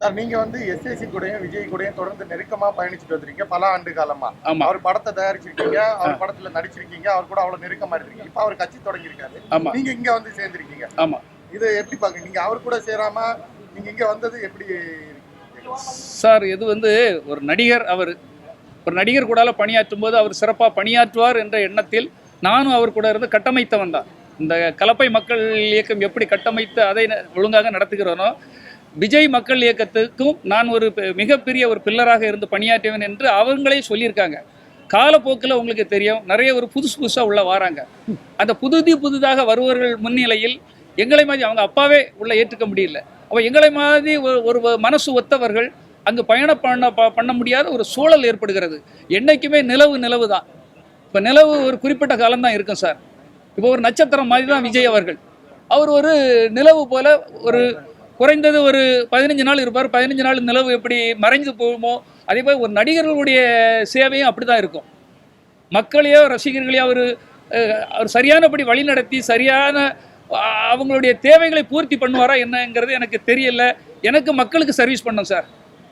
Sir நீங்க வந்து SAC கூடயும் விஜய் கூடயும் தொடர்ந்து நெருக்கமா பயணிச்சுட்டு வந்திருக்கீங்க பல ஆண்டு காலமா. அவர் படத்தை தயாரிச்சிருக்கீங்க அவர் படத்துல நடிச்சிருக்கீங்க அவர் கூட அவ்வளவு நெருக்கமா இருக்கீங்க இப்ப அவர் கட்சி தொடங்கியிருக்காரு. நீங்க இங்க வந்து சேர்ந்திருக்கீங்க. ஆமா. இது எப்படி பாக்குறீங்க? நீங்க அவர் கூட சேராம நீங்க இங்க வந்தது எப்படி சார் இது வந்து ஒரு நடிகர் அவர் ஒரு நடிகர் கூடால பணியாற்றும் போது அவர் சிறப்பாக பணியாற்றுவார் என்ற எண்ணத்தில் நானும் அவர் கூட இருந்து கட்டமைத்தவன் தான். இந்த கலப்பை மக்கள் இயக்கம் எப்படி கட்டமைத்து அதை ஒழுங்காக நடத்துகிறோனோ விஜய் மக்கள் இயக்கத்துக்கும் நான் ஒரு பெ- மிகப்பெரிய ஒரு பில்லராக இருந்து பணியாற்றியவன் என்று அவங்களே சொல்லியிருக்காங்க. காலப்போக்கில் உங்களுக்கு தெரியும் நிறைய ஒரு புதுசு புதுசாக உள்ள வராங்க. அந்த புதுதி புதிதாக வருவர்கள் முன்னிலையில் எங்களை மாதிரி அவங்க அப்பாவே உள்ள ஏற்றுக்க முடியல. அப்போ எங்களை மாதிரி ஒரு- ஒரு மனசு ஒத்தவர்கள் அங்கு பயணம் பண்ண ப- பண்ண முடியாத ஒரு சூழல் ஏற்படுகிறது. என்றைக்குமே நிலவு நிலவு தான். இப்போ நிலவு ஒரு குறிப்பிட்ட காலம் தான் இருக்கும் சார். இப்போ ஒரு நட்சத்திரம் மாதிரி தான் விஜய் அவர்கள். அவர் ஒரு நிலவு போல ஒரு குறைந்தது ஒரு பதினஞ்சு நாள் இருப்பார். பதினஞ்சு நாள் நிலவு எப்படி மறைஞ்சு போகுமோ அதே போல் ஒரு நடிகர்களுடைய சேவையும் அப்படி தான் இருக்கும். மக்களையோ ரசிகர்களையோ அவர் அவர் சரியானபடி வழிநடத்தி சரியான அவங்களுடைய தேவைகளை பூர்த்தி பண்ணுவாரா என்னங்கிறது எனக்கு தெரியல. எனக்கு மக்களுக்கு சர்வீஸ் பண்ணோம் சார்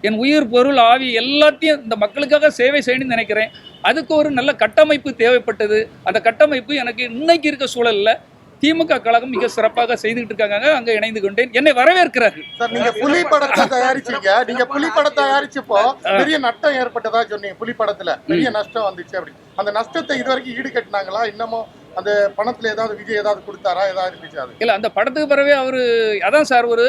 என் உயிர் பொருள் ஆவி எல்லாத்தையும் இந்த மக்களுக்காக சேவை செய்யணும்னு நினைக்கிறேன். அதுக்கு ஒரு நல்ல கட்டமைப்பு தேவைப்பட்டது. அந்த கட்டமைப்பு எனக்கு இன்னைக்கு இருக்க சூழல்ல திமுக கழகம் மிக சிறப்பாக செய்துகிட்டு இருக்காங்க. அங்கே இணைந்து கொண்டேன். என்னை வரவேற்கிறார்கள். சார் நீங்க புலி படத்தை தயாரிச்சீங்க. நீங்க புலி படத்தை தயாரிச்சப்போ பெரிய நஷ்டம் ஏற்பட்டதா சொன்னீங்க புலி படத்துல? பெரிய நஷ்டம் வந்துச்சு அப்படி. அந்த நஷ்டத்தை இது வரைக்கும் ஈடு கட்டினாங்களா இன்னமும் அந்த பணத்துல ஏதாவது விஜய் ஏதாவது கொடுத்தாரா? ஏதாவது இருந்துச்சு அது? இல்லை அந்த படத்துக்கு பிறவே அவர் அதான் சார் ஒரு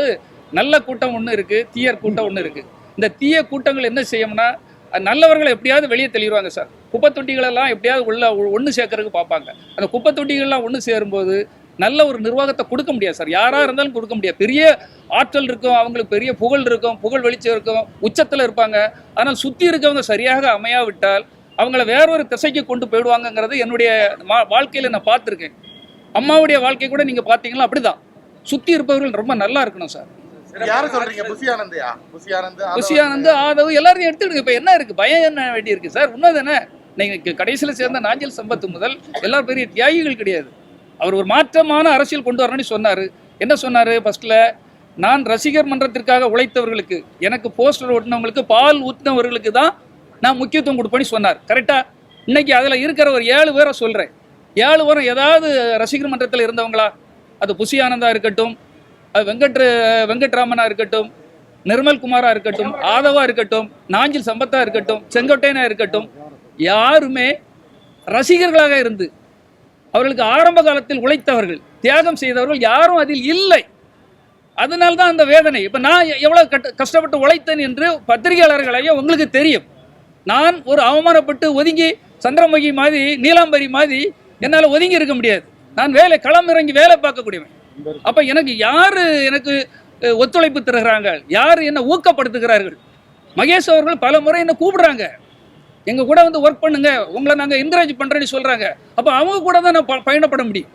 நல்ல கூட்டம் ஒன்று இருக்குது தீயர் கூட்டம் ஒன்று இருக்குது இந்த தீய கூட்டங்கள் என்ன செய்யும்னா நல்லவர்களை எப்படியாவது வெளியே தெளிவாங்க சார். குப்பை தொட்டிகளெல்லாம் எப்படியாவது உள்ள ஒன்று சேர்க்கறதுக்கு பார்ப்பாங்க. அந்த குப்பை தொட்டிகள்லாம் ஒன்று சேரும்போது நல்ல ஒரு நிர்வாகத்தை கொடுக்க முடியாது சார். யாராக இருந்தாலும் கொடுக்க முடியாது. பெரிய ஆற்றல் இருக்கும் அவங்களுக்கு பெரிய புகழ் இருக்கும் புகழ் வெளிச்சம் இருக்கும் உச்சத்தில் இருப்பாங்க. ஆனால் சுற்றி இருக்கவங்க சரியாக அமையாவிட்டால் அவங்கள வேறொரு திசைக்கு கொண்டு போயிடுவாங்கங்கிறது என்னுடைய வாழ்க்கையில் நான் பார்த்துருக்கேன். அம்மாவுடைய வாழ்க்கை கூட நீங்கள் பார்த்தீங்கன்னா அப்படிதான். சுற்றி இருப்பவர்கள் ரொம்ப நல்லா இருக்கணும் சார். யார சொல்றீங்க? புசி ஆனந்தையா? புசி ஆனந்த் ஆதவ- எல்லாரையும் எடுத்துடுங்க இப்போ என்ன இருக்கு? பயம் என்ன வேண்டி இருக்கு சார்? உண்மை தானே நீங்கள் கடைசியில் சேர்ந்த நாஞ்சல் சம்பத்து முதல் எல்லாரும் பெரிய தியாகிகள் கிடையாது. அவர் ஒரு மாற்றமான அரசியல் கொண்டு வரணும்னு சொன்னார். என்ன சொன்னார்? ஃபர்ஸ்ட்டில் நான் ரசிகர் மன்றத்திற்காக உழைத்தவர்களுக்கு எனக்கு போஸ்டர் ஓட்டினவங்களுக்கு பால் ஊற்றினவர்களுக்கு தான் நான் முக்கியத்துவம் கொடுப்பேன்னு சொன்னார். கரெக்டாக இன்னைக்கு அதில் இருக்கிற ஒரு ஏழு பேரை சொல்கிறேன் ஏழு பேரும் ஏதாவது ரசிகர் மன்றத்தில் இருந்தவங்களா? அது புசி ஆனந்தா இருக்கட்டும் அது வெங்கட் வெங்கட்ராமனா இருக்கட்டும் நிர்மல் குமாரா இருக்கட்டும் ஆதவா இருக்கட்டும் நாஞ்சில் சம்பத்தா இருக்கட்டும் செங்கோட்டையனா இருக்கட்டும் யாருமே ரசிகர்களாக இருந்து அவர்களுக்கு ஆரம்ப காலத்தில் உழைத்தவர்கள் தியாகம் செய்தவர்கள் யாரும் அதில் இல்லை. அதனால தான் அந்த வேதனை. இப்போ நான் எவ்வளோ கஷ்டப்பட்டு உழைத்தேன் என்று பத்திரிகையாளர்களையும் உங்களுக்கு தெரியும். நான் ஒரு அவமானப்பட்டு ஒதுங்கி சந்திரமுகி மாதிரி நீலாம்பரி மாதிரி என்னால் ஒதுங்கி இருக்க முடியாது. நான் வேலை களம் இறங்கி வேலை பார்க்கக்கூடியவன். அப்போ எனக்கு யார் எனக்கு ஒத்துழைப்பு தருகிறாங்க? யார் என்னை ஊக்கப்படுத்துகிறார்கள்? மகேஷ் அவர்கள் பல முறை என்ன கூப்பிடுறாங்க. எங்க கூட வந்து ஒர்க் பண்ணுங்க உங்களை நாங்க என்கரேஜ் பண்றேன்னு சொல்றாங்க. அப்போ அவங்க கூட தான் நான் ப- பயணப்பட முடியும்.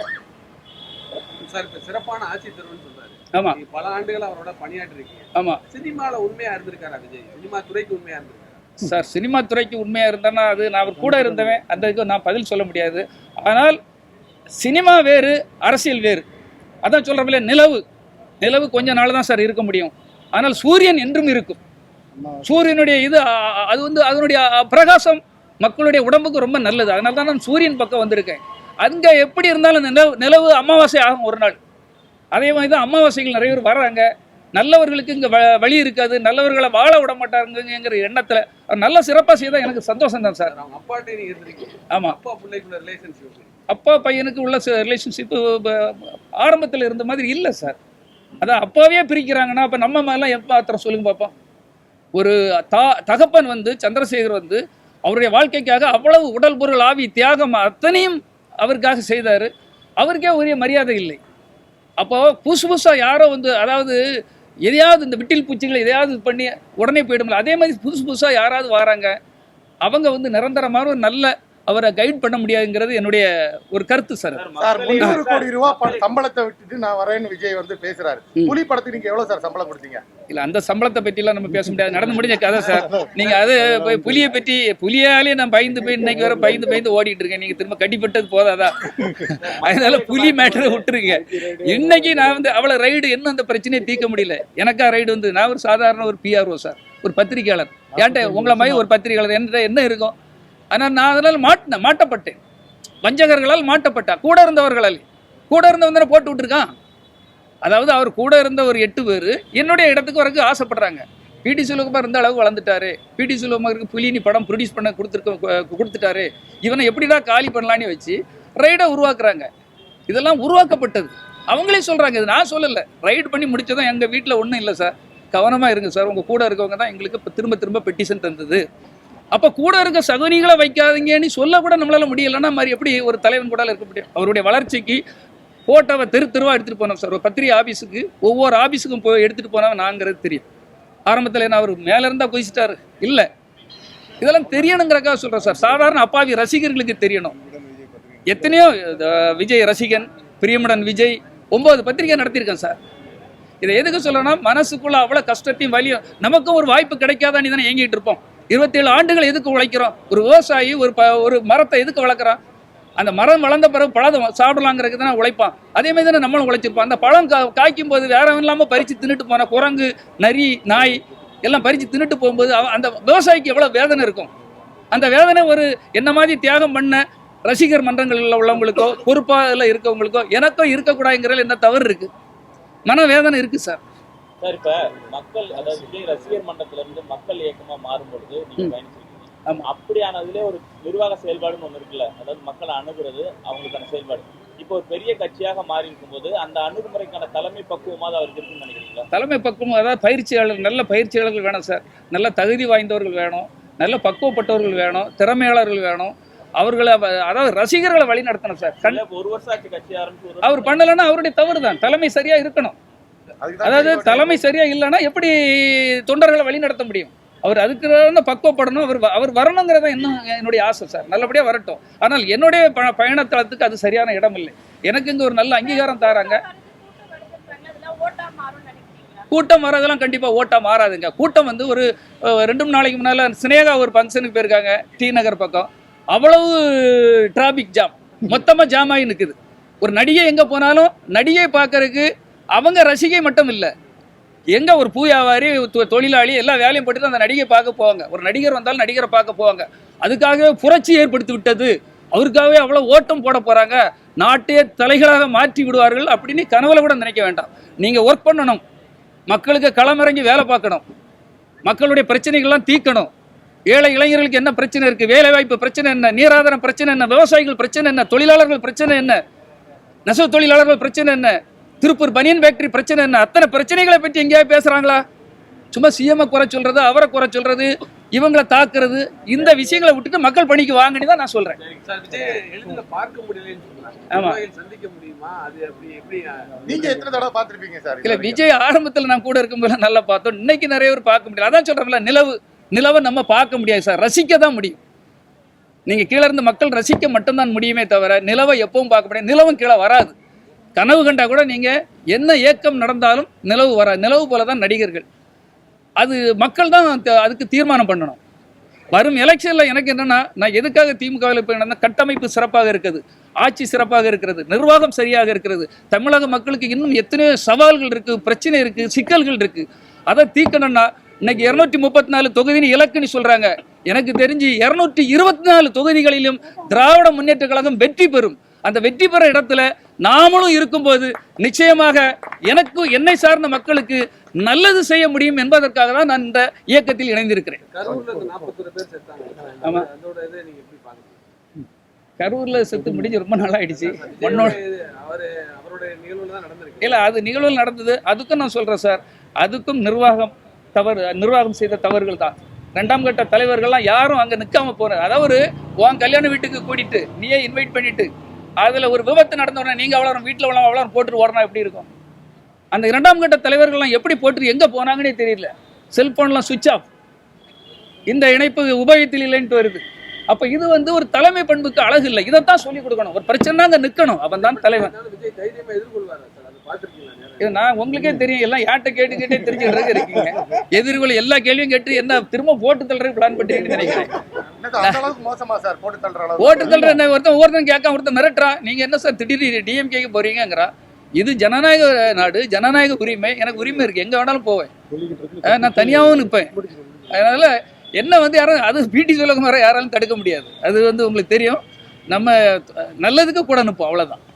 சார் இப்ப சிறப்பான ஆட்சி தருவன்னு சொல்றாரு. ஆமா. நீங்க பல ஆண்டுகள் அவரோட பணியாற்றி இருக்கீங்க ஆமா. சினிமால உண்மையா இருந்திருக்காரா விஜய்? சினிமா துறைக்கு உண்மையா இருந்திருக்காரா? சார் சினிமா துறைக்கு உண்மையாக இருந்தேன்னா அது நான் அவர் கூட இருந்தவன். அந்த இதுக்கு நான் பதில் சொல்ல முடியாது. ஆனால் சினிமா வேறு அரசியல் வேறு. அதான் சொல்கிறப்பல நிலவு. நிலவு கொஞ்ச நாள் தான் சார் இருக்க முடியும். ஆனால் சூரியன் என்றும் இருக்கும். சூரியனுடைய இது அது வந்து அதனுடைய பிரகாசம் மக்களுடைய உடம்புக்கு ரொம்ப நல்லது. அதனால தான் நான் சூரியன் பக்கம் வந்திருக்கேன். அங்கே எப்படி இருந்தாலும் நிலவு நிலவு அமாவாசை ஆகும் ஒரு நாள். அதே மாதிரி தான் அமாவாசைகள் நிறைய பேர் வர்றாங்க நல்லவர்களுக்கு இங்கே வழி இருக்காது. நல்லவர்களை வாழ விட மாட்டாருங்கிற எண்ணத்தில் நல்ல சிறப்பாக செய்தால் எனக்கு சந்தோஷம் தான் சார் ஆமாம் அப்பா ரிலேஷன்ஷிப் பையனுக்கு உள்ள ரிலேஷன்ஷிப்பு ஆரம்பத்தில் இருந்த மாதிரி இல்லை சார். அதான் அப்பாவே பிரிக்கிறாங்கன்னா அப்போ நம்ம மேலாம் எப்போ ஆத்திரம் சொல்லுங்க பார்ப்போம் ஒரு தா தகப்பன் வந்து சந்திரசேகர் வந்து அவருடைய வாழ்க்கைக்காக அவ்வளவு உடல் பொருள் ஆவி தியாகம் அத்தனையும் அவருக்காக செய்தார். அவருக்கே உரிய மரியாதை இல்லை. அப்போ புதுசு புதுசாக யாரோ வந்து அதாவது எதையாவது இந்த விட்டில் பூச்சிகளை எதையாவது பண்ணி உடனே போயிடும்ல. அதே மாதிரி புதுசு புதுசாக யாராவது வராங்க. அவங்க வந்து நிரந்தரமான ஒரு நல்ல அவரை கைட் பண்ண முடியாதுங்கிறது என்னுடைய ஒரு கருத்து சார். சார் முந்நூறு கோடி ரூபாய் சம்பளத்தை விட்டுட்டு நான் வரேன்னு விஜய் வந்து பேசுறாரு. புலி படத்துக்கு நீங்க எவ்வளவு சார் சம்பளம் கொடுத்தீங்க? இல்ல அந்த சம்பளத்தை பற்றிலாம் நம்ம பேச முடியாது. நடந்து முடிஞ்ச கதை சார். நீங்க அது போய் புலியை பற்றி புலியாலே நான் பயந்து போய் இன்னைக்கு வர பயந்து பயந்து ஓடிட்டு இருக்கேன். நீங்க திரும்ப கட்டிப்பட்டது போதாதா? அதனால புலி மேட்டரை விட்டுருங்க. இன்னைக்கு நான் வந்து அவ்வளவு ரைடு என்ன அந்த பிரச்சனையை தீர்க்க முடியல? எனக்கா ரைடு வந்து நான் ஒரு சாதாரண ஒரு பிஆர்ஓ சார். ஒரு பத்திரிகையாளர். ஏன்ட்ட உங்களை மாதிரி ஒரு பத்திரிகையாளர். என்கிட்ட என்ன இருக்கும்? ஆனால் நான் அதனால் மாட்டினேன் மாட்டப்பட்டேன். வஞ்சகர்களால் மாட்டப்பட்டா கூட இருந்தவர்களால். கூட இருந்தவங்க போட்டு விட்டுருக்கான். அதாவது அவர் கூட இருந்த ஒரு எட்டு பேர் என்னுடைய இடத்துக்கு வரக்கு ஆசைப்படுறாங்க. பிடி சுலகமாக இருந்த அளவு வளர்ந்துட்டாரு. பிடி சுலகமாக புலினி படம் ப்ரொடியூஸ் பண்ண கொடுத்துருக்க கொடுத்துட்டாரு. இவனை எப்படிடா காலி பண்ணலான்னு வச்சு ரைடை உருவாக்குறாங்க. இதெல்லாம் உருவாக்கப்பட்டது. அவங்களே சொல்கிறாங்க இது நான் சொல்லலை. ரைடு பண்ணி முடிச்சதும் எங்கள் வீட்டில் ஒன்றும் இல்லை சார். கவனமாக இருங்க சார். உங்கள் கூட இருக்கவங்க தான் எங்களுக்கு இப்போ திரும்ப திரும்ப பெட்டிஷன் தந்தது. அப்போ கூட இருக்க சகுனிகளை வைக்காதீங்கன்னு சொல்ல கூட நம்மளால முடியலன்னா மாதிரி எப்படி ஒரு தலைவன் கூட இருக்க முடியும்? அவருடைய வளர்ச்சிக்கு போட்டோவை தெரு தெருவா எடுத்துகிட்டு போனோம் சார். ஒரு பத்திரிகை ஆஃபீஸுக்கு ஒவ்வொரு ஆஃபீஸுக்கும் போய் எடுத்துகிட்டு போனவன் நாங்கிறது தெரியும். ஆரம்பத்தில் என்ன அவர் மேலே இருந்தால் குதிச்சிட்டாரு. இல்லை. இதெல்லாம் தெரியணுங்கிறக்காக சொல்கிறேன் சார். சாதாரண அப்பாவி ரசிகர்களுக்கு தெரியணும். எத்தனையோ விஜய் ரசிகன் பிரியமுடன் விஜய் ஒன்பது பத்திரிகை நடத்தியிருக்கேன் சார். இதை எதுக்கு சொல்லணும்னா மனசுக்குள்ள அவ்வளோ கஷ்டத்தையும் வலியும் நமக்கும் ஒரு வாய்ப்பு கிடைக்காதான்னு தானே இயங்கிட்டு இருப்போம். இருபத்தேழு ஆண்டுகள் எதுக்கு உழைக்கிறோம்? ஒரு விவசாயி ஒரு ப ஒரு மரத்தை எதுக்கு வளர்க்குறான்? அந்த மரம் வளர்ந்த பிறகு பழம் சாப்பிடலாங்கிறதுக்கு தானே உழைப்பான். அதே மாதிரி தானே நம்மளும் உழைச்சிருப்போம். அந்த பழம் கா காய்க்கும் போது வேற இல்லாமல் பறித்து தின்னுட்டு போன குரங்கு நரி நாய் எல்லாம் பறித்து தின்னுட்டு போகும்போது அந்த விவசாயிக்கு எவ்வளோ வேதனை இருக்கும். அந்த வேதனை ஒரு என்ன மாதிரி தியாகம் பண்ண ரசிகர் மன்றங்களில் உள்ளவங்களுக்கோ பொறுப்பாக இருக்கவங்களுக்கோ எனக்கோ இருக்கக்கூடாதுங்கிறதுல என்ன தவறு இருக்குது மன வேதனை இருக்குது சார். சார் இப்ப மக்கள் அதாவது விஜய் ரசிகர் மன்றத்துல இருந்து மக்கள் இயக்கமா மாறும் பொழுது நீங்க ம். பயணிச்சிருக்கீங்க. ஆமா. அப்படியானதுல ஒரு நிர்வாக செயல்பாடுன்னு ஒண்ணு இருக்குல்ல அதாவது மக்களை அணுகுறது அவங்களுக்கான செயல்பாடு. இப்போ ஒரு பெரிய கட்சியாக மாறி இருக்கும்போது அந்த அணுகுமுறைக்கான தலைமை பக்குவமாவது அவருக்கு இருக்குன்னு நினைக்கிறீங்களா? தலைமை பக்குவம் அதாவது பயிற்சியாளர் நல்ல பயிற்சியாளர்கள் வேணும் சார். நல்ல தகுதி வாய்ந்தவர்கள் வேணும் நல்ல பக்குவப்பட்டவர்கள் வேணும் திறமையாளர்கள் வேணும். அவர்களை அதாவது ரசிகர்களை வழி நடத்தணும் சார். ஒரு வருஷம் ஆச்சு கட்சி ஆரம்பிச்சு அவர் பண்ணலைன்னா அவருடைய தவறு தான் தலைமை சரியா இருக்கணும். அதாவது தலைமை சரியா இல்லைன்னா எப்படி தொண்டர்களை வழி நடத்த முடியும்? அவர் அதுக்கு பக்குவப்படணும். அவர் அவர் வரணுங்கிறத இன்னும் என்னுடைய ஆசை சார். நல்லபடியாக வரட்டும். ஆனால் என்னுடைய ப பயணத்தளத்துக்கு அது சரியான இடம் இல்லை. எனக்கு இங்கே ஒரு நல்ல அங்கீகாரம் தராங்க. கூட்டம் வரதெல்லாம் கண்டிப்பாக ஓட்டா மாறாதுங்க. கூட்டம் வந்து ஒரு ரெண்டு மூணு நாளைக்கு முன்னால் சினேகா ஒரு ஃபங்க்ஷனுக்கு போயிருக்காங்க டி நகர் பக்கம். அவ்வளவு டிராபிக் ஜாம் மொத்தமாக ஜாம் ஆகி நிற்குது ஒரு நடிகை எங்கே போனாலும் நடிகை பார்க்கறதுக்கு அவங்க ரசிகை மட்டும் இல்லை. எங்கே ஒரு பூ வியாபாரி தொழிலாளி எல்லா வேலையும் போட்டுட்டு அந்த நடிகை பார்க்க போவாங்க. ஒரு நடிகர் வந்தாலும் நடிகரை பார்க்க போவாங்க. அதுக்காகவே புரட்சி ஏற்படுத்தி விட்டது. அவருக்காகவே அவ்வளோ ஓட்டம் போட போகிறாங்க நாட்டையே தலைகளாக மாற்றி விடுவார்கள் அப்படின்னு கனவுல கூட நினைக்க வேண்டாம். நீங்கள் ஒர்க் பண்ணணும். மக்களுக்கு களமிறங்கி வேலை பார்க்கணும். மக்களுடைய பிரச்சனைகள்லாம் தீர்க்கணும். ஏழை இளைஞர்களுக்கு என்ன பிரச்சனை இருக்குது வேலைவாய்ப்பு பிரச்சனை என்ன? நீராதாரம் பிரச்சனை என்ன? விவசாயிகள் பிரச்சனை என்ன? தொழிலாளர்கள் பிரச்சனை என்ன? நெசவு தொழிலாளர்கள் பிரச்சனை என்ன? திருப்பூர் பனியன் ஃபேக்டரி பிரச்சனை என்ன? அத்தனை பிரச்சனைகளை பற்றி எங்கேயாவது பேசுகிறாங்களா சும்மா சிஎம்ஐ குறை சொல்கிறது அவரை குறை சொல்கிறது இவங்களை தாக்குறது இந்த விஷயங்களை விட்டுட்டு மக்கள் பணிக்கு வாங்கன்னு தான் நான் சொல்றாங்க ஆமா. நிர்வாகிகள் சந்திக்க முடியுமா? அது அப்படி எப்படி நீங்க எத்தனை தடவை பார்த்திருப்பீங்க சார் இல்ல? விஜய் ஆரம்பத்துல நான் கூட இருக்கும்போது நல்லா பார்த்தோம். இன்னைக்கு நிறைய பேர் பார்க்க முடியல. அதான் சொல்றேன்ல நிலவு நிலவை நம்ம பார்க்க முடியாது சார். ரசிக்க தான் முடியும். நீங்க கீழே இருந்து மக்கள் ரசிக்க மட்டும்தான் முடியுமே தவிர நிலவை எப்பவும் பார்க்க முடியாது. நிலவும் கீழே வராது. கனவு கண்டா கூட நீங்க என்ன ஏக்கம் நடந்தாலும் நிலவு வர நிலவு போல தான் நடிகர்கள். அது மக்கள் தான் அதுக்கு தீர்மானம் பண்ணணும். வரும் எலெக்ஷனில் எனக்கு என்னன்னா நான் எதுக்காக திமுகவில் இப்போ என்னன்னா கட்டமைப்பு சிறப்பாக இருக்குது ஆட்சி சிறப்பாக இருக்கிறது நிர்வாகம் சரியாக இருக்கிறது. தமிழக மக்களுக்கு இன்னும் எத்தனையோ சவால்கள் இருக்குது பிரச்சனை இருக்குது சிக்கல்கள் இருக்குது அதை தீர்க்கணும்னா இன்னைக்கு இரநூத்தி முப்பத்தி நாலு தொகுதின்னு இலக்குன்னு சொல்கிறாங்க எனக்கு தெரிஞ்சு இரநூற்றி இருபத்தி நாலு தொகுதிகளிலும் திராவிட முன்னேற்ற கழகம் வெற்றி பெறும். அந்த வெற்றி பெற இடத்துல நாமளும் இருக்கும்போது நிச்சயமாக எனக்கும் என்னை சார்ந்த மக்களுக்கு நல்லது செய்ய முடியும் என்பதற்காக தான் நான் இந்த இயக்கத்தில் இணைந்திருக்கிறேன். கரூர்ல இருந்து நாற்பத்தொரு பேர் செத்தாங்க. ஆமா. அதோட இதை நீங்க எப்படி பாக்குறீங்க? கரூர்ல செத்து முடிஞ்சு ரொம்ப நாள் ஆயிடுச்சு மண்ணோட இல்லை அது நிகழ்வுகள் நடந்தது. அதுக்கும் நான் சொல்கிறேன் சார். அதுக்கும் நிர்வாகம் தவறு நிர்வாகம் செய்த தவறுகள் தான். ரெண்டாம் கட்ட தலைவர்கள்லாம் யாரும் அங்கே நிற்காம போன அதாவது உன் கல்யாண வீட்டுக்கு கூட்டிட்டு நீயே இன்வைட் பண்ணிட்டு அதில் ஒரு விபத்து நடந்த உடனே நீங்கள் அவ்வளோ வீட்டில் அவ்வளோ அவ்வளோ போட்டு ஓடனா எப்படி இருக்கும்? அந்த இரண்டாம் கட்ட தலைவர்கள்லாம் எப்படி போட்டு எங்கே போனாங்கன்னே தெரியல. செல்ஃபோன்லாம் சுவிட்ச் ஆஃப் இந்த இணைப்பு உபயோகத்தில் இல்லைன்ட்டு வருது. அப்ப இது வந்து ஒரு தலைமை பண்புக்கு அழகு இல்லை. இதைத்தான் சொல்லிக் கொடுக்கணும். ஒரு பிரச்சனை அங்க நிக்கணும். அவன் தான் தலைவன் இது நான் உங்களுக்கே தெரியும் எல்லாம் யார்கிட்ட கேட்டு கேட்டே தெரிஞ்சுக்கிறதுக்கு இருக்கீங்க. எதிர்கொள்ள எல்லா கேள்வியும் கேட்டு என்ன திரும்ப போட்டு தள்ளுறது பிளான் பண்ணிட்டீங்கன்னு நினைக்கிறேன். போட்டு தள்ளுற என்ன ஒருத்தன் ஒவ்வொருத்தன் கேட்க ஒருத்தன் மிரட்டுறான். நீங்க என்ன சார் திடீர்னு டிஎம்கேக்கு போறீங்கங்கிறா? இது ஜனநாயக நாடு ஜனநாயக உரிமை எனக்கு உரிமை இருக்கு. எங்க வேணாலும் போவேன். நான் தனியாகவும் நிற்பேன் அதனால என்ன வந்து யாரும் அது பிடி சொல்லுங்க யாராலும் தடுக்க முடியாது. அது வந்து உங்களுக்கு தெரியும். நம்ம நல்லதுக்கு கூட நிற்போம் அவ்வளவுதான்.